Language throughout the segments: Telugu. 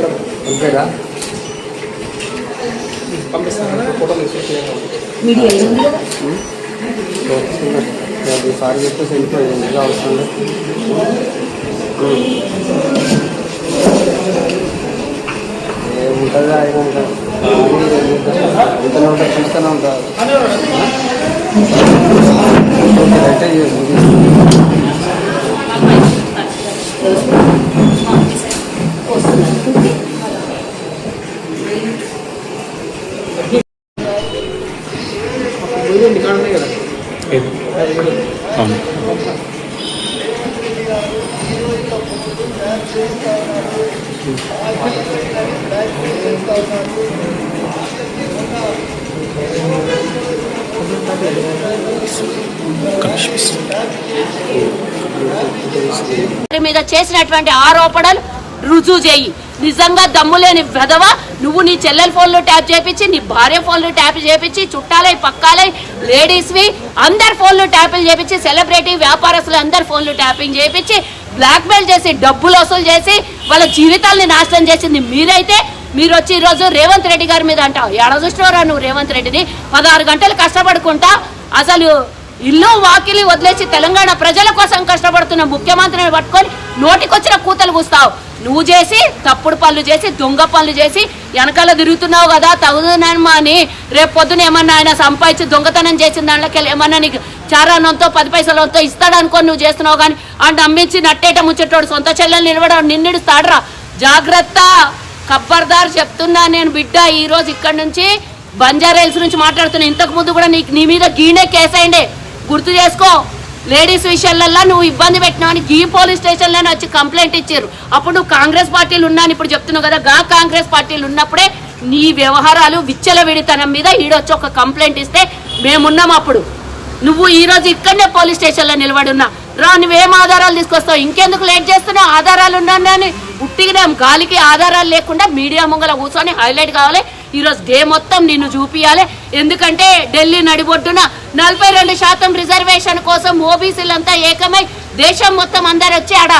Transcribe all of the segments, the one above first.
మేడం అంతేగా పంపిస్తాను ఫోటోలు మీడియా సారీ చెప్పేసి వెళ్ళిపోయింది ఎందుకు అవసరం ఏముంటుందా ఏముంటుంది ఇంతలో ఉంటుంది చూస్తూనే ఉంటారు అయితే వారి మీద చేసినటువంటి ఆరోపణలు రుజువు చేయి. నిజంగా దమ్ము లేని వెధవ నువ్వు నీ చెల్లెల ఫోన్లు ట్యాప్ చేపించి నీ భార్య ఫోన్లు ట్యాప్ చేపించి చుట్టాలై పక్కాలై లేడీస్వి అందరి ఫోన్లు ట్యాపింగ్ చేపించి సెలబ్రిటీ వ్యాపారస్తులు అందరి ఫోన్లు ట్యాపింగ్ చేపించి బ్లాక్మెయిల్ చేసి డబ్బులు వసూలు చేసి వాళ్ళ జీవితాల్ని నాశనం చేసింది మీరైతే. మీరు వచ్చి ఈరోజు రేవంత్ రెడ్డి గారి మీద అంటావు. ఎడదృష్టవరా నువ్వు రేవంత్ రెడ్డిని? పదహారు గంటలు కష్టపడుకుంటా. అసలు ఇల్లు వాకిలి వదిలేసి తెలంగాణ ప్రజల కోసం కష్టపడుతున్న ముఖ్యమంత్రిని పట్టుకొని నోటికొచ్చిన కూతలు కూస్తావు. నువ్వు చేసి తప్పుడు పనులు చేసి దొంగ పనులు చేసి వెనకాల తిరుగుతున్నావు కదా తగుదనమ్మా అని రేపు పొద్దున ఏమన్నా ఆయన సంపాదించి దొంగతనం చేసిన దాంట్లోకి ఏమన్నా నీకు చారానంతో పది పైసలతో ఇస్తాడనుకొని నువ్వు చేస్తున్నావు కానీ ఆ నమ్మించి నట్టేట ముచ్చేటోడు సొంత చెల్లెలు నిలవడం తాడరా. జాగ్రత్త. ఖబ్బర్దార్ చెప్తున్నా నేను బిడ్డ ఈరోజు ఇక్కడ నుంచి బంజారాయిల్స్ నుంచి మాట్లాడుతున్నా. ఇంతకు ముందు కూడా నీకు నీ మీద గీనే కేసైండే గుర్తు చేసుకో. లేడీస్ విషయాలల్లో నువ్వు ఇబ్బంది పెట్టినావని ఈ పోలీస్ స్టేషన్లోనే వచ్చి కంప్లైంట్ ఇచ్చారు. అప్పుడు నువ్వు కాంగ్రెస్ పార్టీలు ఉన్నాను ఇప్పుడు చెప్తున్నావు కదా గా కాంగ్రెస్ పార్టీలు ఉన్నప్పుడే నీ వ్యవహారాలు విచ్చలవిడితనం మీద ఈడొచ్చి ఒక కంప్లైంట్ ఇస్తే మేమున్నాం అప్పుడు. నువ్వు ఈరోజు ఇక్కడనే పోలీస్ స్టేషన్లో నిలబడి ఉన్నా రా నువ్వేం ఆధారాలు తీసుకొస్తావు? ఇంకెందుకు లేట్ చేస్తున్నావు? ఆధారాలు ఉన్నాయని ఉట్టిగినాం గాలికి ఆధారాలు లేకుండా మీడియా ముంగల కూర్చొని హైలైట్ కావాలి. ఈరోజు డే మొత్తం నిన్ను చూపియాలి. ఎందుకంటే ఢిల్లీ నడిబొడ్డున నలభై రెండు శాతం రిజర్వేషన్ కోసం ఓబీసీలంతా ఏకమై దేశం మొత్తం అందరు వచ్చి ఆడ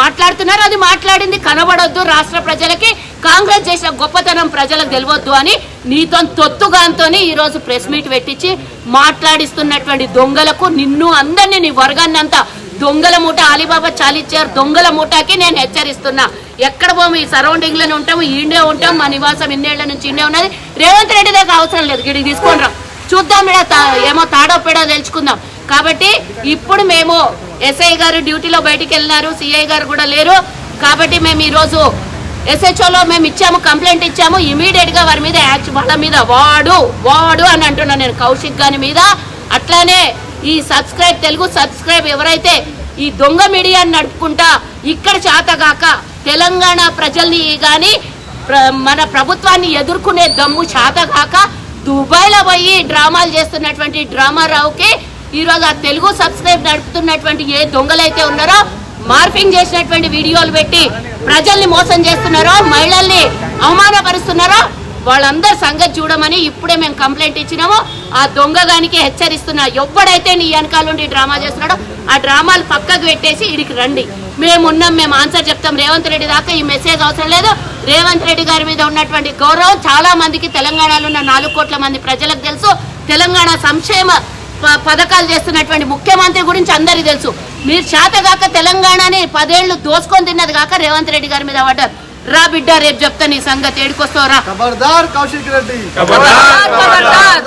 మాట్లాడుతున్నారు. అది మాట్లాడింది కనబడొద్దు రాష్ట్ర ప్రజలకి కాంగ్రెస్ చేసిన గొప్పతనం ప్రజలకు తెలియవద్దు అని నీతో తొత్తుగాంతో ఈరోజు ప్రెస్ మీట్ పెట్టించి మాట్లాడిస్తున్నటువంటి దొంగలకు నిన్ను అందరినీ నీ వర్గాన్నంతా దొంగల మూట అలీబాబా చాలిచ్చారు దొంగల మూటకి నేను హెచ్చరిస్తున్నా. ఎక్కడ పోము ఈ సరౌండింగ్లోనే ఉంటాము ఈడే ఉంటాం మా నివాసం ఇన్నేళ్ళ నుంచి ఇండే ఉన్నది. రేవంత్ రెడ్డి దగ్గర అవసరం లేదు గిడికి తీసుకొని రా. చూద్దాం ఈడ తా- ఏమో తాడో పేడో తెలుసుకుందాం. కాబట్టి ఇప్పుడు మేము ఎస్ఐ గారు డ్యూటీలో బయటికి వెళ్ళినారు సిఐ గారు కూడా లేరు. కాబట్టి మేము ఈరోజు ఎస్హెచ్ఓలో మేము ఇచ్చాము కంప్లైంట్ ఇచ్చాము. ఇమీడియట్గా వారి మీద యాక్షన్ వాళ్ళ మీద వాడు వాడు అని అంటున్నాను నేను కౌశిక్ గారి మీద. అట్లానే ఈ సబ్స్క్రైబ్ తెలుగు సబ్స్క్రైబ్ ఎవరైతే ఈ దొంగ మీడియాని నడుపుకుంటా ఇక్కడ చేతగాక తెలంగాణ ప్రజల్ని గాని మన ప్రభుత్వాన్ని ఎదుర్కొనే దమ్ము చేతగాక దుబాయ్లో పోయి డ్రామాలు చేస్తున్నటువంటి డ్రామారావుకి ఈరోజు ఆ తెలుగు సబ్స్క్రైబ్ నడుపుతున్నటువంటి ఏ దొంగలైతే ఉన్నారో మార్పింగ్ చేసినటువంటి వీడియోలు పెట్టి ప్రజల్ని మోసం చేస్తున్నారో మహిళల్ని అవమానపరుస్తున్నారో వాళ్ళందరి సంగతి చూడమని ఇప్పుడే మేము కంప్లైంట్ ఇచ్చినాము. ఆ దొంగగానికి హెచ్చరిస్తున్నా. ఎవడైతే నీ వెనకాల నుండి డ్రామా చేస్తున్నాడో ఆ డ్రామాలు పక్కకు పెట్టేసి ఇడికి రండి. మేము ఉన్నాం మేము ఆన్సర్ చెప్తాం. రేవంత్ రెడ్డి దాకా ఈ మెసేజ్ అవసరం లేదు. రేవంత్ రెడ్డి గారి మీద ఉన్నటువంటి గౌరవం చాలా మందికి తెలంగాణలో ఉన్న నాలుగు కోట్ల మంది ప్రజలకు తెలుసు. తెలంగాణ సంక్షేమ ప- పథకాలు చేస్తున్నటువంటి ముఖ్యమంత్రి గురించి అందరికీ తెలుసు. మీరు చేతగాక తెలంగాణని పదేళ్ళు దోసుకొని తిన్నది కాక రేవంత్ రెడ్డి గారి మీద పడ్డారు. రా బిడ్డ రేపు చెప్తా నీ సంగతి ఏడుకొస్తావు రా. ఖబర్దార్ కౌశిక్ రెడ్డి. ఖబర్దార్, ఖబర్దార్.